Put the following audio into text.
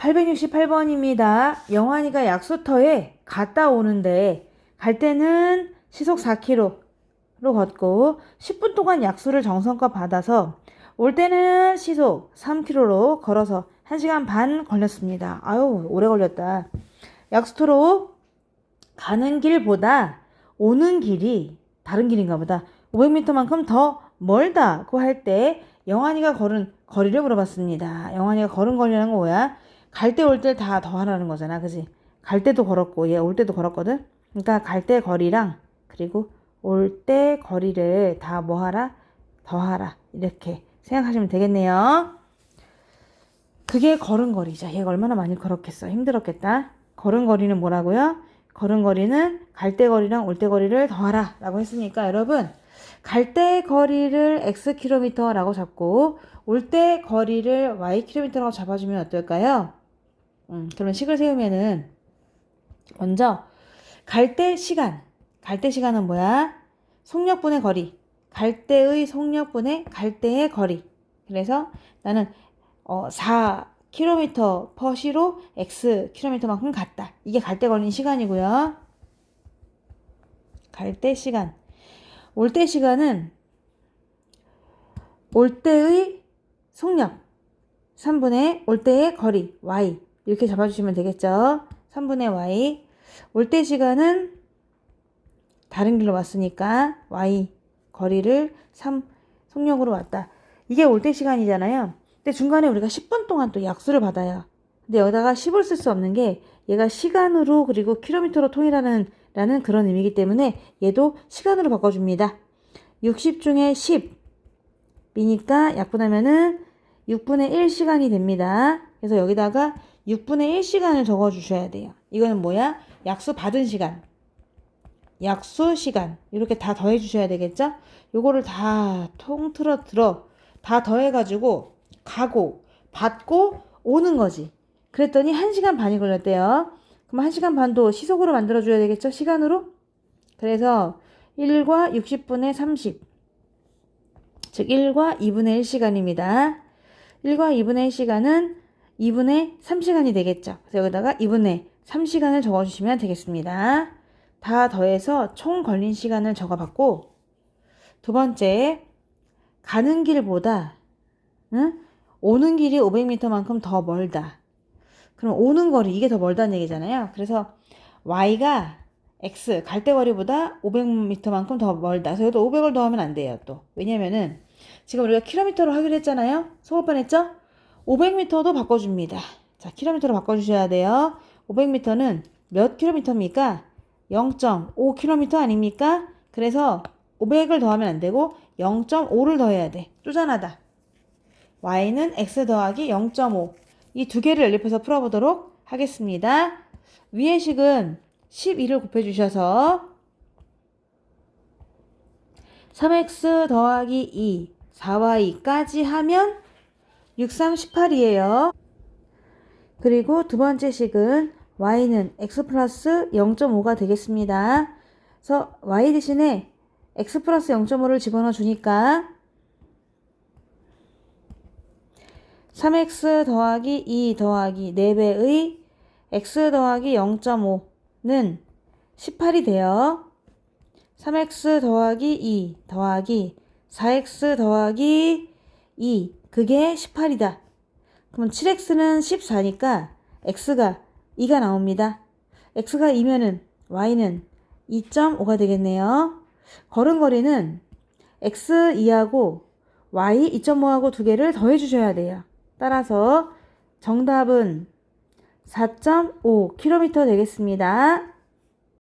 868번입니다. 영환이가 약수터에 갔다 오는데 갈 때는 시속 4km로 걷고 10분 동안 약수를 정성껏 받아서 올 때는 시속 3km로 걸어서 1시간 반 걸렸습니다. 아유, 오래 걸렸다. 약수터로 가는 길보다 오는 길이 다른 길인가 보다. 500m만큼 더 멀다고 할 때 영환이가 걸은 거리를 물어봤습니다. 영환이가 걸은 거리라는 건 뭐야? 갈 때 올 때 다 더하라는 거잖아. 그지? 갈 때도 걸었고 얘 올 때도 걸었거든. 그러니까 갈 때 거리랑 그리고 올 때 거리를 다 뭐하라? 더하라. 이렇게 생각하시면 되겠네요. 그게 걸은 거리죠. 얘가 얼마나 많이 걸었겠어. 힘들었겠다. 걸은 거리는 뭐라고요? 걸은 거리는 갈 때 거리랑 올 때 거리를 더하라 라고 했으니까 여러분 갈 때 거리를 x 킬로미터라고 잡고 올 때 거리를 y 킬로미터라고 잡아주면 어떨까요? 음, 그러면 식을 세우면은 먼저 갈 때 시간 갈 때 시간은 뭐야? 속력분의 거리 갈 때의 속력분의 갈 때의 거리 그래서 나는 어, 4km per 시로 x 킬로미터만큼 갔다. 이게 갈 때 걸린 시간이고요. 갈 때 시간. 올 때 시간은 올 때의 속력 3분의 올 때의 거리 y 이렇게 잡아주시면 되겠죠. 3분의 y 올 때 시간은 다른 길로 왔으니까 y 거리를 3 속력으로 왔다. 이게 올 때 시간이잖아요. 근데 중간에 우리가 10분 동안 또 약수를 받아요. 근데 여기다가 10을 쓸 수 없는 게 얘가 시간으로 그리고 킬로미터로 통일하는 라는 그런 의미이기 때문에 얘도 시간으로 바꿔줍니다. 60 중에 10이니까 약분하면은 6분의 1 시간이 됩니다. 그래서 여기다가 6분의 1시간을 적어 주셔야 돼요. 이거는 뭐야? 약수 받은 시간. 약수 시간. 이렇게 다 더해 주셔야 되겠죠? 요거를 다 통틀어 들어 다 더해 가지고 가고 받고 오는 거지. 그랬더니 1시간 반이 걸렸대요. 그럼 1시간 반도 시속으로 만들어 줘야 되겠죠? 시간으로? 그래서 1과 60분의 30. 즉 1과 2분의 1시간입니다. 1과 2분의 1시간은 2분의 3시간이 되겠죠. 그래서 여기다가 2분의 3시간을 적어 주시면 되겠습니다. 다 더해서 총 걸린 시간을 적어 봤고 두 번째 가는 길보다 응? 오는 길이 500m만큼 더 멀다. 그럼 오는 거리 이게 더 멀다는 얘기잖아요. 그래서 y가 x 갈때 거리보다 500m만큼 더 멀다. 그래서 여기도 500을 더하면 안 돼요. 또 왜냐면은 지금 우리가 킬로미터로 하기로 했잖아요. 소울 뻔했죠? 500m도 바꿔줍니다. 자, 킬로미터로 바꿔주셔야 돼요. 500m는 몇 킬로미터입니까? 0.5킬로미터 아닙니까? 그래서 500을 더하면 안 되고 0.5를 더해야 돼. 쪼잔하다. y는 x 더하기 0.5. 이 두 개를 연립해서 풀어보도록 하겠습니다. 위의 식은 12를 곱해주셔서 3x 더하기 2, 4y까지 하면 6, 3, 18이에요. 그리고 두 번째 식은 y는 x 플러스 0.5가 되겠습니다. 그래서 y 대신에 x 플러스 0.5를 집어넣어 주니까 3x 더하기 2 더하기 4배의 x 더하기 0.5는 18이 돼요. 3x 더하기 2 더하기 4x 더하기 2 그게 18이다. 그럼 7x는 14니까 x가 2가 나옵니다. x가 2면은 y는 2.5가 되겠네요. 걸음거리는 x 2하고 y 2.5하고 두 개를 더해 주셔야 돼요. 따라서 정답은 4.5km 되겠습니다.